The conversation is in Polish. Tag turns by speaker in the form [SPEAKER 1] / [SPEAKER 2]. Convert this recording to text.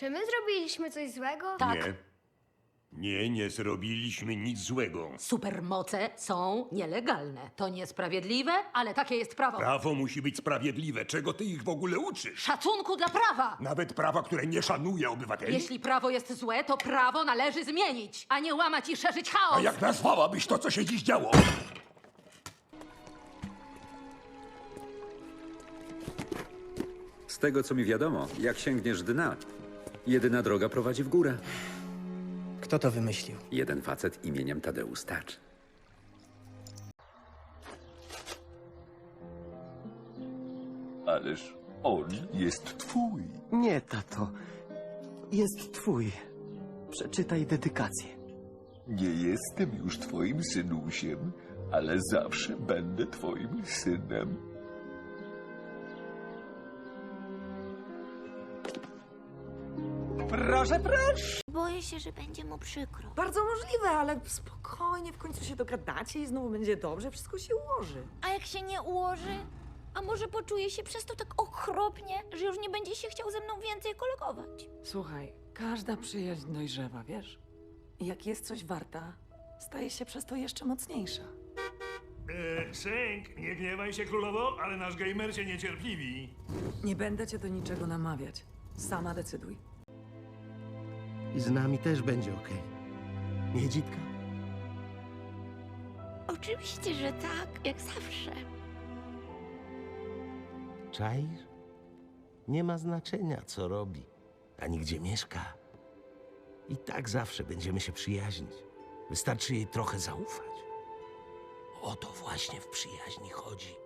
[SPEAKER 1] Czy my zrobiliśmy coś złego?
[SPEAKER 2] Tak.
[SPEAKER 3] Nie. Nie, nie zrobiliśmy nic złego.
[SPEAKER 2] Supermoce są nielegalne. To niesprawiedliwe, ale takie jest prawo.
[SPEAKER 3] Prawo musi być sprawiedliwe. Czego ty ich w ogóle uczysz?
[SPEAKER 2] Szacunku dla prawa!
[SPEAKER 3] Nawet prawa, które nie szanuje obywateli?
[SPEAKER 2] Jeśli prawo jest złe, to prawo należy zmienić, a nie łamać i szerzyć chaos.
[SPEAKER 3] A jak nazwałabyś to, co się dziś działo?
[SPEAKER 4] Z tego, co mi wiadomo, jak sięgniesz dna, jedyna droga prowadzi w górę.
[SPEAKER 5] Kto to wymyślił?
[SPEAKER 4] Jeden facet imieniem Tadeusz Stacz.
[SPEAKER 6] Ależ on jest twój.
[SPEAKER 5] Nie, tato. Jest twój. Przeczytaj dedykację.
[SPEAKER 6] Nie jestem już twoim synusiem, ale zawsze będę twoim synem.
[SPEAKER 7] Proszę, proszę.
[SPEAKER 8] Boję się, że będzie mu przykro.
[SPEAKER 7] Bardzo możliwe, ale spokojnie, w końcu się dogadacie i znowu będzie dobrze, wszystko się ułoży.
[SPEAKER 8] A jak się nie ułoży? A może poczuje się przez to tak okropnie, że już nie będzie się chciał ze mną więcej kolegować?
[SPEAKER 7] Słuchaj, każda przyjaźń dojrzewa, wiesz? I jak jest coś warta, staje się przez to jeszcze mocniejsza.
[SPEAKER 9] E, Sęk, nie gniewaj się królowo, ale nasz gamer cię niecierpliwi.
[SPEAKER 7] Nie będę cię do niczego namawiać. Sama decyduj.
[SPEAKER 5] I z nami też będzie okej. Nie, dzitka?
[SPEAKER 8] Oczywiście, że tak, jak zawsze.
[SPEAKER 10] Czaisz? Nie ma znaczenia, co robi, ani gdzie mieszka. I tak zawsze będziemy się przyjaźnić. Wystarczy jej trochę zaufać. O to właśnie w przyjaźni chodzi.